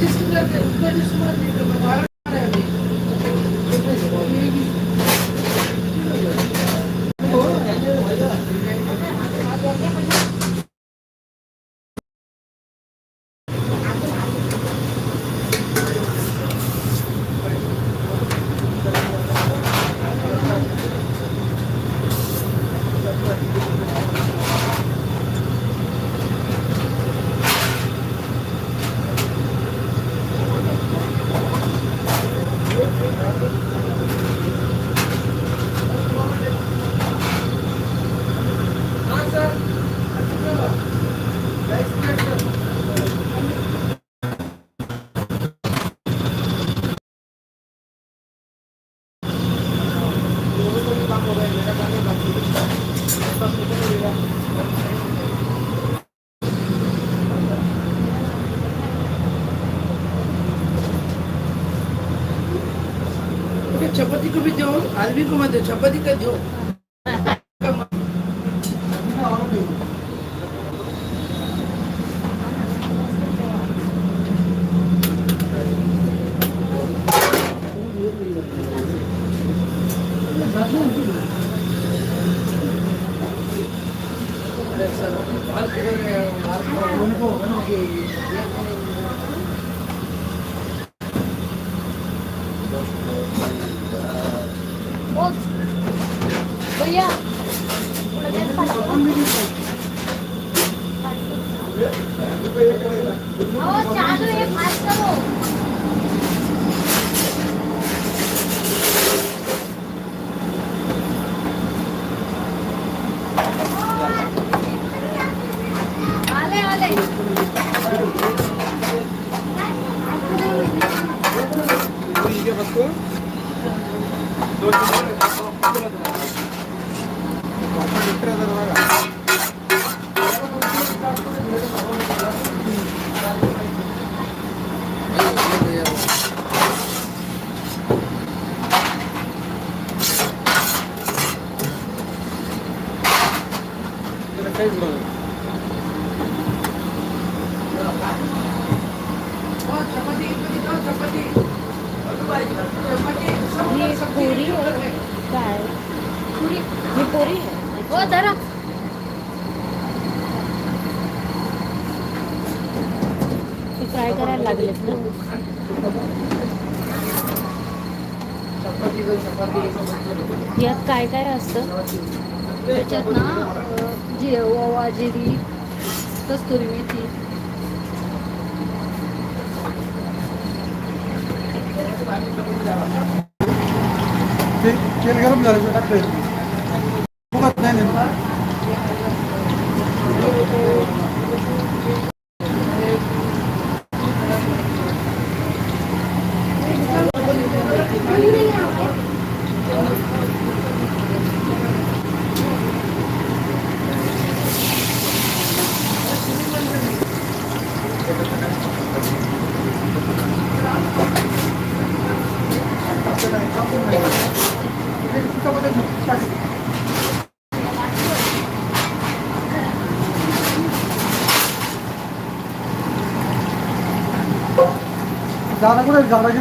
తీసుకుంటే तुम्ही भी दो आदमी को मत दो का देऊ Gracias. चालू आहे फास्ट करो आले आले काहीच नाही काय फ्राय करायला लागलेत ना यात काय काय असतं? त्याच्यात ना જીરે ઓવા જીરી કસ્તુરી મેથી Gel gelin bunları bir dakika. Bu kadar ne? झाडा कुठे झाडा की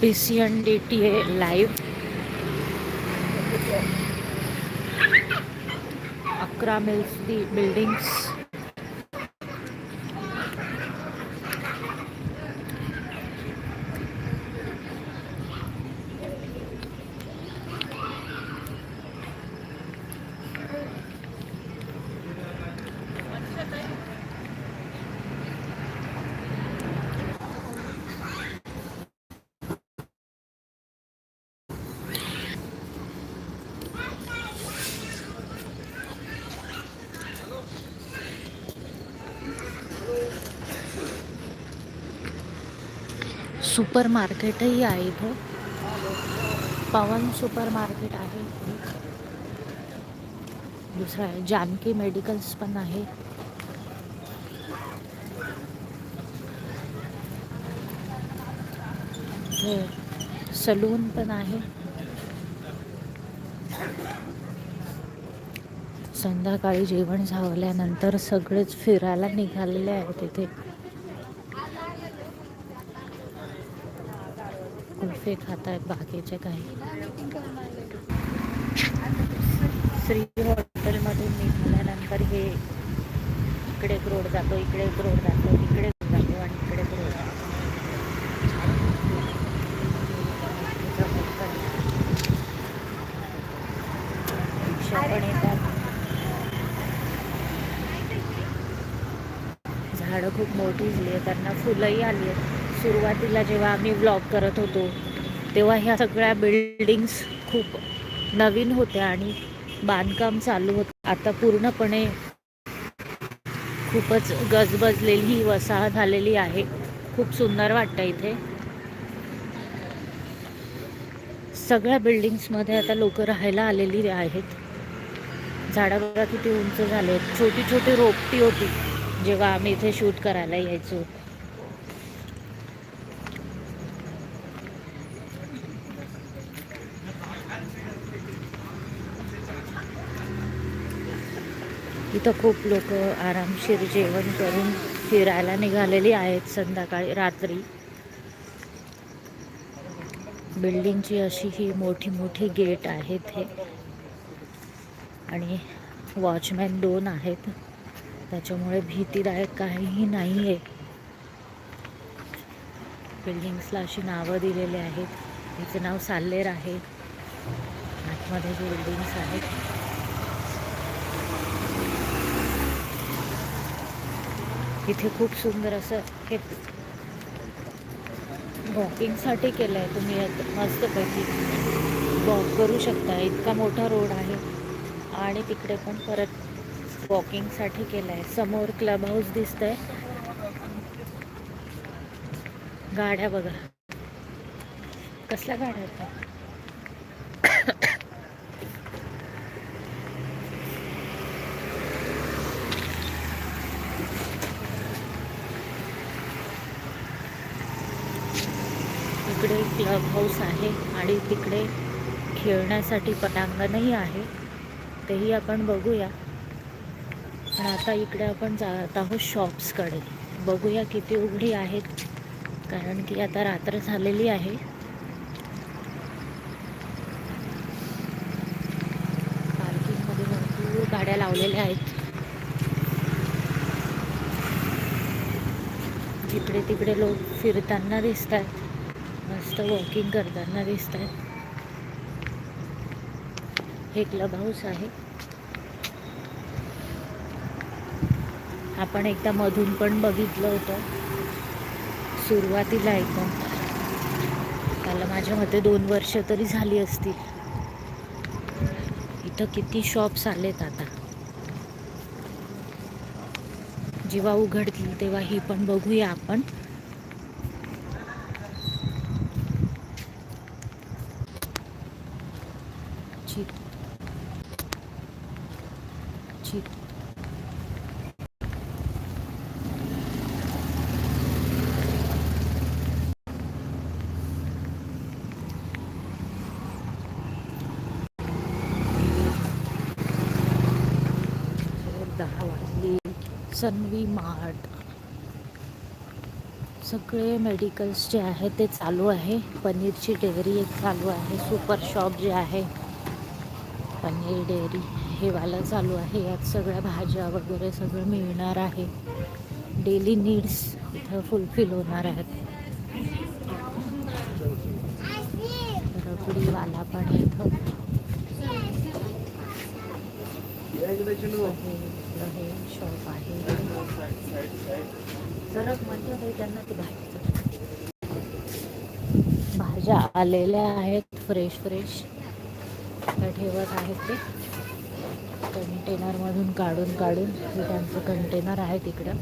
P C N D T A live grammel buildings. Super मार्केटही आहे इथं. पवन सुपर मार्केट आहे. दुसरं आहे जानकी मेडिकल्स पण आहे. सलून पण आहे. संध्याकाळी जेवण झाल्यानंतर सगळेच फिरायला निघालेले आहेत तिथे कुल्फे खात आहेत बाकीचे काही. श्री हॉटेलमधून निघाल्यानंतर हे इकडे एक रोड जातो इकडे एक रोड जातो इकडे जातो आणि इकडे रोड जातो. रिक्षा पण येतात. झाडं खूप मोठी झाली आहे त्यांना फुलंही आली आहेत. सुरुवातीला जेव्हा आम्ही ब्लॉग करत होतो तेव्हा ह्या सगळ्या बिल्डिंग्स खूप नवीन होत्या आणि बांधकाम चालू होतं. आता पूर्णपणे खूपच गजबजलेली ही वसाहत झालेली आहे. खूप सुंदर वाटतं इथे. सगळ्या बिल्डिंग्समध्ये आता लोक राहायला आलेली आहेत. झाडं बघा किती उंच झाले आहेत छोटी छोटी रोपटी होती जेव्हा आम्ही इथे शूट करायला यायचो. इथं खूप लोक आरामशीर जेवण करून फिरायला निघालेली आहेत संध्याकाळी रात्री. बिल्डिंगची अशी ही मोठी मोठी गेट आहेत हे. आणि वॉचमॅन दोन आहेत. त्याच्यामुळे भीतीदायक काहीही नाही आहे बिल्डिंग्सला अशी नावं दिलेली आहेत. हिचं नाव साल्लेर आहे. आतमध्ये जे बिल्डिंग्स आहेत. इथे खूप सुंदर असं हे वॉकिंगसाठी केलं आहे तुम्ही मस्तपैकी वॉक करू शकता. इतका मोठा रोड आहे. आणि तिकडे पण परत वॉकिंगसाठी केलं आहे समोर क्लब हाऊस दिसत आहे गाड्या बघा. कसल्या गाड्या आहेत इकडे क्लब हाऊस आहे आणि तिकडे खेळण्यासाठी पटांगणही आहे. तेही आपण बघूया. पण आता इकडे आपण जात आहोत शॉप्सकडे. बघूया किती उघडी आहेत. कारण की आता रात्र झालेली आहे. पार्किंगमध्ये भरपूर गाड्या लावलेल्या आहेत. जिकडे तिकडे लोक फिरताना दिसत आहेत मस्त वॉकिंग करताना दिसत आहेत हे क्लब हाऊस आहे. आपण एकदा मधून पण बघितलं होतं. सुरुवातीला एकदम. त्याला माझ्या मते दोन वर्ष तरी झाली असतील. इथं किती शॉप्स आलेत आता. जेव्हा उघडतील तेव्हा ही पण बघूया आपण. चित दहा वाजली. सनवी मार्ट. सगळे मेडिकल्स जे आहे ते चालू आहे. पनीरची डेअरी एक चालू आहे. सुपर शॉप जे आहे. पनीर डेअरी. हेवाला चालू आहे. यात सगळ्या भाज्या वगैरे सगळं मिळणार आहे. डेली नीड्स इथं फुलफिल होणार आहेत. रबडीवाला पण इथं. हे शॉप आहे. सरकमध्ये त्यांना ते भाजीचं भाज्या आलेल्या आहेत फ्रेश फ्रेश ठेवत आहेत ते. कंटेनरमधून काढून काढून हे त्यांचं कंटेनर आहे तिकडं.